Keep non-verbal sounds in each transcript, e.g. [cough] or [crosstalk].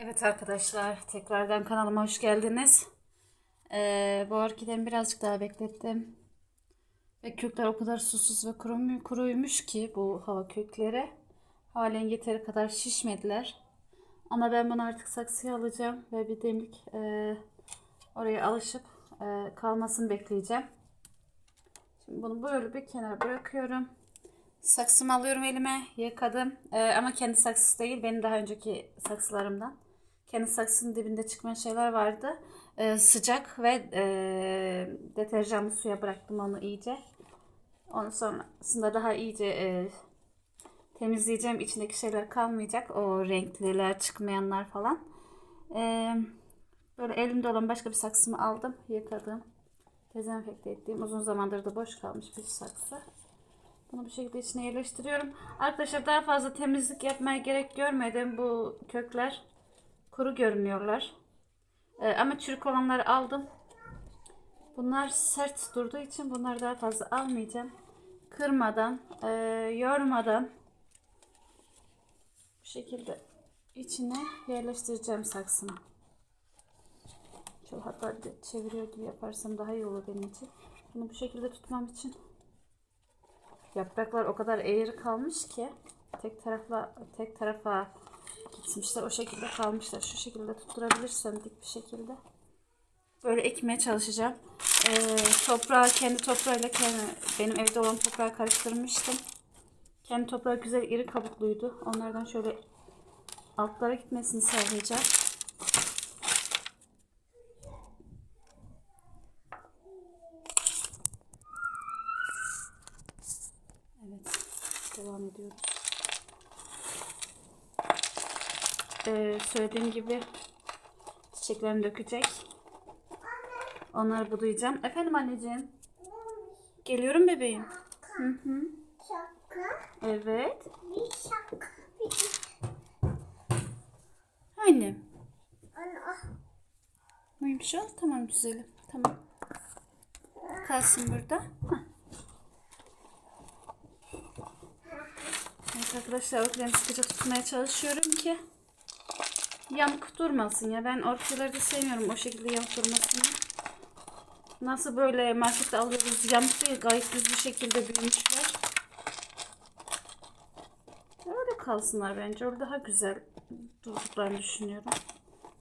Evet arkadaşlar tekrardan kanalıma hoş geldiniz. Ee, bu orkidemi birazcık daha beklettim. Ve kökler o kadar susuz ve kurum- kuruymuş ki bu hava kökleri. Halen yeteri kadar şişmediler. Ama ben bunu artık saksıya alacağım ve bir demlik e, oraya alışıp e, kalmasını bekleyeceğim. Şimdi bunu böyle bir kenara bırakıyorum. Saksımı alıyorum elime, yıkadım. Ee, ama kendi saksısı değil, benim daha önceki saksılarımdan. Kendi saksının dibinde çıkmayan şeyler vardı. Ee, sıcak ve e, deterjanlı suya bıraktım onu iyice. Ondan sonrasında daha iyice e, temizleyeceğim. İçindeki şeyler kalmayacak. O renkliler, çıkmayanlar falan. Ee, böyle elimde olan başka bir saksımı aldım, yıkadım. Dezenfekte ettiğim, uzun zamandır da boş kalmış bir saksı. Bunu bu şekilde içine yerleştiriyorum. Arkadaşlar daha fazla temizlik yapmaya gerek görmedim. Bu kökler kuru görünüyorlar. Ee, ama çürük olanları aldım. Bunlar sert durduğu için bunları daha fazla almayacağım. Kırmadan, e, yormadan bu şekilde içine yerleştireceğim saksımı. Şöyle hatta çeviriyor gibi yaparsam daha iyi olur benim için. Bunu bu şekilde tutmam için Yapraklar o kadar eğri kalmış ki tek tarafla tek tarafa gitmişler. O şekilde kalmışlar. Şu şekilde tutturabilirsem dik bir şekilde. Böyle ekmeye çalışacağım. Ee, toprağı kendi toprağıyla kendi, benim evde olan toprağı karıştırmıştım. Kendi toprağı güzel iri kabukluydu. Onlardan şöyle altlara gitmesini sağlayacağım. Evet. Devam ediyoruz. Ee, söylediğim gibi çiçeklerini dökecek. Onları budayacağım. Efendim anneciğim. Geliyorum bebeğim. Hı hı. Şaka, Evet. bir şaka, Annem. Buymuş o. Tamam güzelim. Tamam. Kalsın burada. Hah. Evet arkadaşlar orkideyi sıkıca tutmaya çalışıyorum ki yamuk durmasın ya. Ben orkideleri de sevmiyorum o şekilde yamuk durmasını. Nasıl böyle markette alıyoruz yamuk değil gayet düz şekilde büyümüşler. Öyle kalsınlar bence. Öyle daha güzel durduklarını düşünüyorum.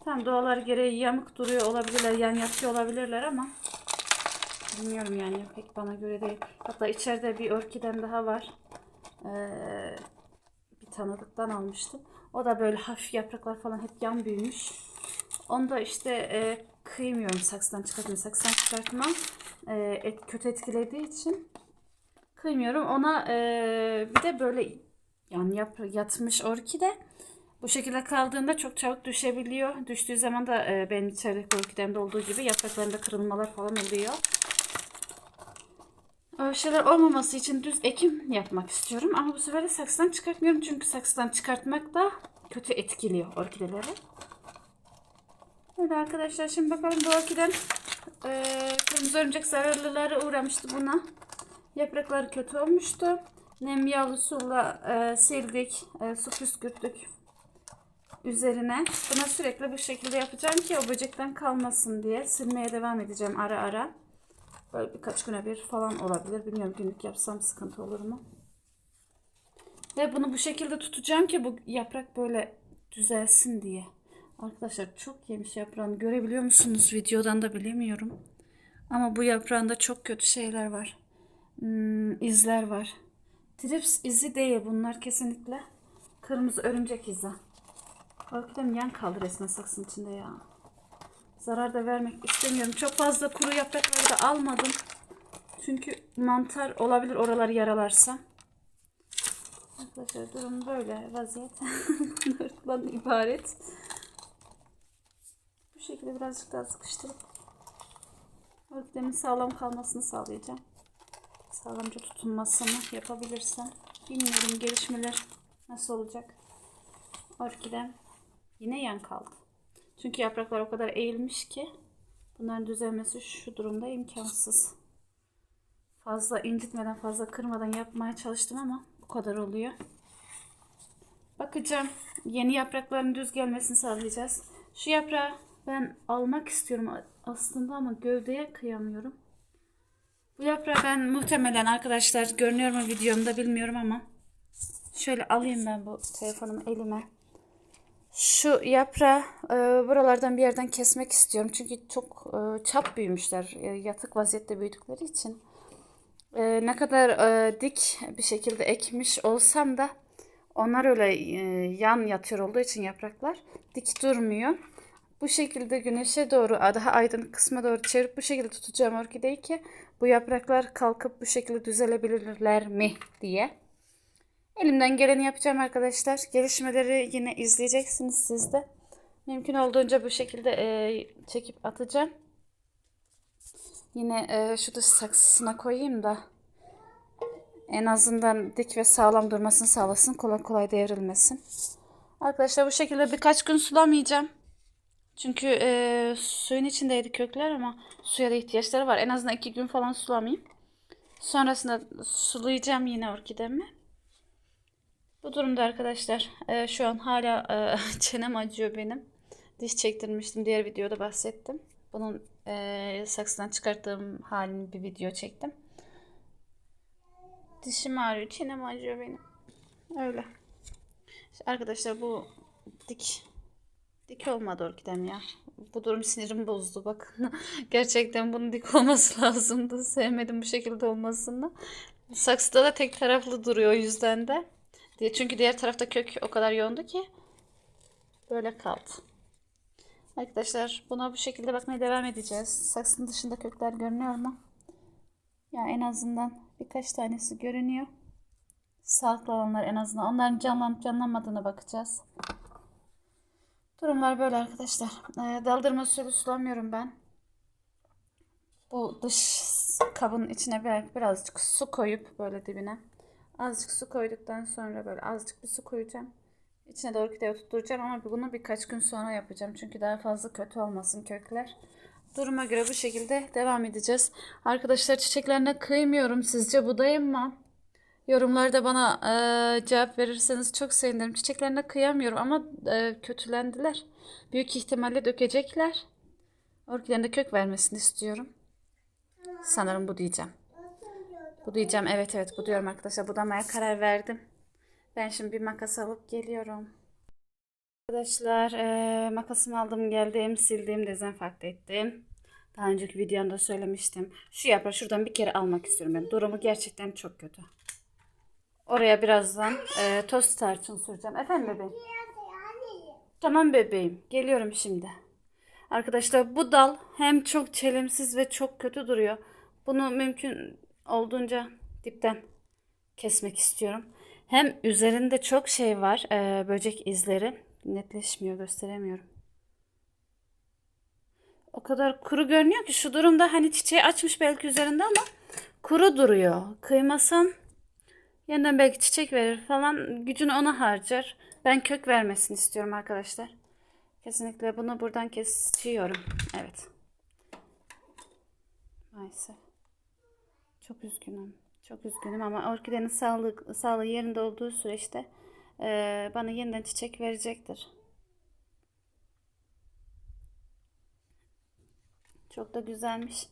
Tamam doğalar gereği yamuk duruyor olabilirler, yan yatıyor olabilirler ama bilmiyorum yani pek bana göre değil. Hatta içeride bir orkiden daha var. Ee, bir tanıdıktan almıştım. O da böyle hafif yapraklar falan hep yan büyümüş. Onu da işte e, kıymıyorum saksıdan çıkartmam. Saksıdan çıkartmam e, et, kötü etkilediği için kıymıyorum. Ona e, bir de böyle yani yap, yatmış orkide bu şekilde kaldığında çok çabuk düşebiliyor. Düştüğü zaman da e, benim içerideki orkidemde olduğu gibi yapraklarında kırılmalar falan oluyor. Şeyler olmaması için düz ekim yapmak istiyorum. Ama bu sefer de saksıdan çıkartmıyorum. Çünkü saksıdan çıkartmak da kötü etkiliyor orkideleri. Öyle arkadaşlar şimdi bakalım bu orkiden e, kırmızı örümcek zararlıları uğramıştı buna. Yaprakları kötü olmuştu. Nem yağlı suyla e, sildik, e, su püskürttük üzerine. Buna sürekli bu şekilde yapacağım ki o böcekten kalmasın diye silmeye devam edeceğim ara ara. Böyle birkaç güne bir falan olabilir. Bilmiyorum günlük yapsam sıkıntı olur mu? Ve bunu bu şekilde tutacağım ki bu yaprak böyle düzelsin diye. Arkadaşlar çok yemiş yaprağını görebiliyor musunuz? Videodan da bilemiyorum. Ama bu yaprağında çok kötü şeyler var. Hmm, izler var. Trips izi değil bunlar kesinlikle. Kırmızı örümcek izi. Orkidem yan kaldı resmen saksın içinde ya. Zarar da vermek istemiyorum. Çok fazla kuru yaprakları da almadım. Çünkü mantar olabilir oraları yaralarsa. Arkadaşlar durum böyle vaziyet. [laughs] Bunlardan ibaret. Bu şekilde birazcık daha sıkıştırıp örgülemin sağlam kalmasını sağlayacağım. Sağlamca tutunmasını yapabilirsem. Bilmiyorum gelişmeler nasıl olacak. Orkidem yine yan kaldı. Çünkü yapraklar o kadar eğilmiş ki bunların düzelmesi şu durumda imkansız. Fazla incitmeden, fazla kırmadan yapmaya çalıştım ama bu kadar oluyor. Bakacağım. Yeni yaprakların düz gelmesini sağlayacağız. Şu yaprağı ben almak istiyorum aslında ama gövdeye kıyamıyorum. Bu yaprağı ben muhtemelen arkadaşlar görünüyor mu videomda bilmiyorum ama şöyle alayım ben bu telefonumu elime. Şu yaprağı e, buralardan bir yerden kesmek istiyorum. Çünkü çok e, çap büyümüşler. E, yatık vaziyette büyüdükleri için. E, ne kadar e, dik bir şekilde ekmiş olsam da onlar öyle e, yan yatıyor olduğu için yapraklar dik durmuyor. Bu şekilde güneşe doğru daha aydınlık kısma doğru çevirip bu şekilde tutacağım orkideyi ki bu yapraklar kalkıp bu şekilde düzelebilirler mi diye. Elimden geleni yapacağım arkadaşlar. Gelişmeleri yine izleyeceksiniz siz de. Mümkün olduğunca bu şekilde e, çekip atacağım. Yine e, şu dış saksısına koyayım da en azından dik ve sağlam durmasını sağlasın. Kolay kolay devrilmesin. Arkadaşlar bu şekilde birkaç gün sulamayacağım. Çünkü e, suyun içindeydi kökler ama suya da ihtiyaçları var. En azından iki gün falan sulamayayım. Sonrasında sulayacağım yine orkidemi. Bu durumda arkadaşlar e, şu an hala e, [laughs] çenem acıyor benim. Diş çektirmiştim. Diğer videoda bahsettim. Bunun e, saksıdan çıkarttığım halini bir video çektim. Dişim ağrıyor. Çenem acıyor benim. Öyle. İşte arkadaşlar bu dik dik olmadı orkidem ya. Bu durum sinirimi bozdu bakın. [laughs] Gerçekten bunun dik olması [laughs] lazımdı. Sevmedim bu şekilde olmasını. Saksıda da tek taraflı duruyor o yüzden de. Çünkü diğer tarafta kök o kadar yoğundu ki böyle kaldı. Arkadaşlar buna bu şekilde bakmaya devam edeceğiz. Saksının dışında kökler görünüyor mu? Ya en azından birkaç tanesi görünüyor. Sağlıklı olanlar en azından. Onların canlanıp canlanmadığına bakacağız. Durumlar böyle arkadaşlar. Ee, daldırma suyunu sulamıyorum ben. Bu dış kabın içine bir- birazcık su koyup böyle dibine. Azıcık su koyduktan sonra böyle azıcık bir su koyacağım. İçine doğru orkideyi tutturacağım ama bunu birkaç gün sonra yapacağım. Çünkü daha fazla kötü olmasın kökler. Duruma göre bu şekilde devam edeceğiz. Arkadaşlar çiçeklerine kıymıyorum. Sizce budayım mı? Yorumlarda bana e, cevap verirseniz çok sevinirim. Çiçeklerine kıyamıyorum ama e, kötülendiler. Büyük ihtimalle dökecekler. Orkidenin de kök vermesini istiyorum. Sanırım bu diyeceğim. Bu diyeceğim. Evet evet bu diyorum arkadaşlar. Budamaya karar verdim. Ben şimdi bir makas alıp geliyorum. Arkadaşlar eee, makasımı aldım geldim sildim dezenfekte ettim. Daha önceki videomda söylemiştim. Şu yaprağı şuradan bir kere almak istiyorum ben. Durumu gerçekten çok kötü. Oraya birazdan eee toz tarçın süreceğim. Efendim bebeğim? Tamam bebeğim. Geliyorum şimdi. Arkadaşlar bu dal hem çok çelimsiz ve çok kötü duruyor. Bunu mümkün olduğunca dipten kesmek istiyorum. Hem üzerinde çok şey var. eee, böcek izleri. Netleşmiyor gösteremiyorum. O kadar kuru görünüyor ki şu durumda hani çiçeği açmış belki üzerinde ama kuru duruyor. Kıymasam yeniden belki çiçek verir falan gücünü ona harcar. Ben kök vermesini istiyorum arkadaşlar. Kesinlikle bunu buradan kesiyorum. Evet. Maalesef. Çok üzgünüm. Çok üzgünüm ama orkidenin sağlık, sağlığı yerinde olduğu süreçte eee, bana yeniden çiçek verecektir. Çok da güzelmiş.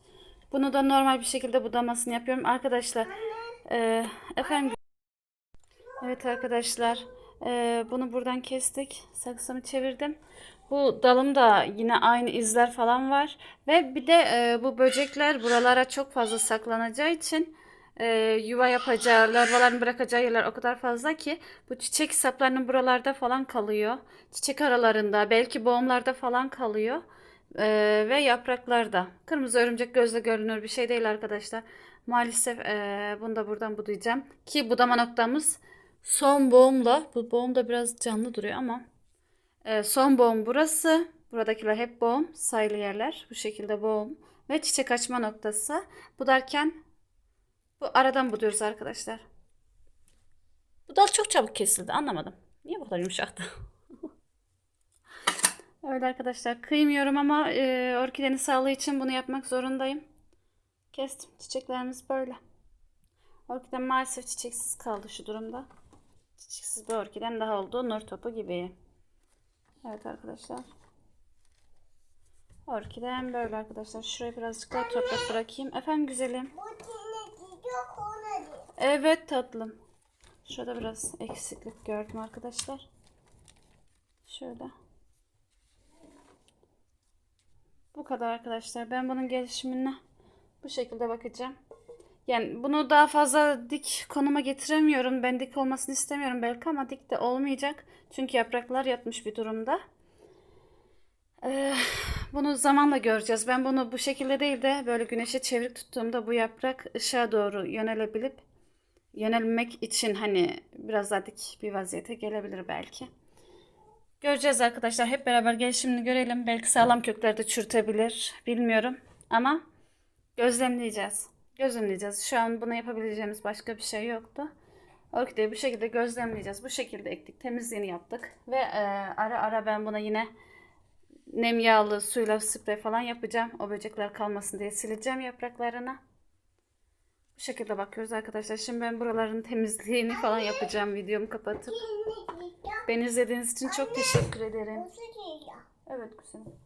Bunu da normal bir şekilde budamasını yapıyorum. Arkadaşlar eee, efendim Evet arkadaşlar eee, bunu buradan kestik. Saksımı çevirdim. Bu dalımda yine aynı izler falan var. Ve bir de eee, bu böcekler buralara çok fazla saklanacağı için eee, yuva yapacağı, larvaların bırakacağı yerler o kadar fazla ki bu çiçek saplarının buralarda falan kalıyor. Çiçek aralarında, belki boğumlarda falan kalıyor. Eee, ve yapraklarda. Kırmızı örümcek gözle görünür bir şey değil arkadaşlar. Maalesef eee bunu da buradan budayacağım. Ki budama noktamız son boğumla. Bu boğum da biraz canlı duruyor ama eee, son boğum burası. Buradakiler hep boğum. Sayılı yerler. Bu şekilde boğum. Ve çiçek açma noktası. Budarken bu aradan buduyoruz arkadaşlar. Bu dal çok çabuk kesildi. Anlamadım. Niye bu kadar yumuşaktı? [laughs] Öyle arkadaşlar. Kıymıyorum ama e, orkidenin sağlığı için bunu yapmak zorundayım. Kestim. Çiçeklerimiz böyle. Orkidem maalesef çiçeksiz kaldı şu durumda. çiçeksiz bir orkiden daha olduğu nur topu gibi. Evet arkadaşlar. Orkiden böyle arkadaşlar. Şuraya birazcık daha toprak bırakayım. Efendim güzelim. Evet tatlım. Şurada biraz eksiklik gördüm arkadaşlar. Şöyle. Bu kadar arkadaşlar. Ben bunun gelişimine bu şekilde bakacağım. Yani bunu daha fazla dik konuma getiremiyorum. Ben dik olmasını istemiyorum belki ama dik de olmayacak. Çünkü yapraklar yatmış bir durumda. Ee, bunu zamanla göreceğiz. Ben bunu bu şekilde değil de böyle güneşe çevirip tuttuğumda bu yaprak ışığa doğru yönelebilip yönelmek için hani biraz daha dik bir vaziyete gelebilir belki. Göreceğiz arkadaşlar. Hep beraber gelişimini görelim. Belki sağlam kökleri de çürütebilir. Bilmiyorum. Ama gözlemleyeceğiz. Gözlemleyeceğiz. Şu an bunu yapabileceğimiz başka bir şey yoktu. Orkideyi bu şekilde gözlemleyeceğiz. Bu şekilde ektik. Temizliğini yaptık. Ve e, ara ara ben buna yine nem yağlı suyla sprey falan yapacağım. O böcekler kalmasın diye sileceğim yapraklarını. Bu şekilde bakıyoruz arkadaşlar. Şimdi ben buraların temizliğini falan yapacağım. Videomu kapatıp. Gidiyor. Beni izlediğiniz için çok teşekkür ederim. Gidiyor? Evet güzelim.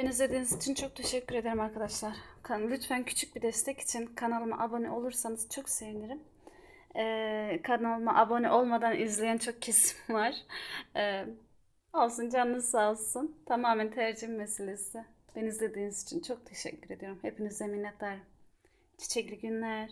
Beni izlediğiniz için çok teşekkür ederim arkadaşlar. Lütfen küçük bir destek için kanalıma abone olursanız çok sevinirim. Ee, kanalıma abone olmadan izleyen çok kesim [laughs] var. Ee, olsun canınız sağ olsun. Tamamen tercih meselesi. Beni izlediğiniz için çok teşekkür ediyorum. Hepinize minnettarım. Çiçekli günler.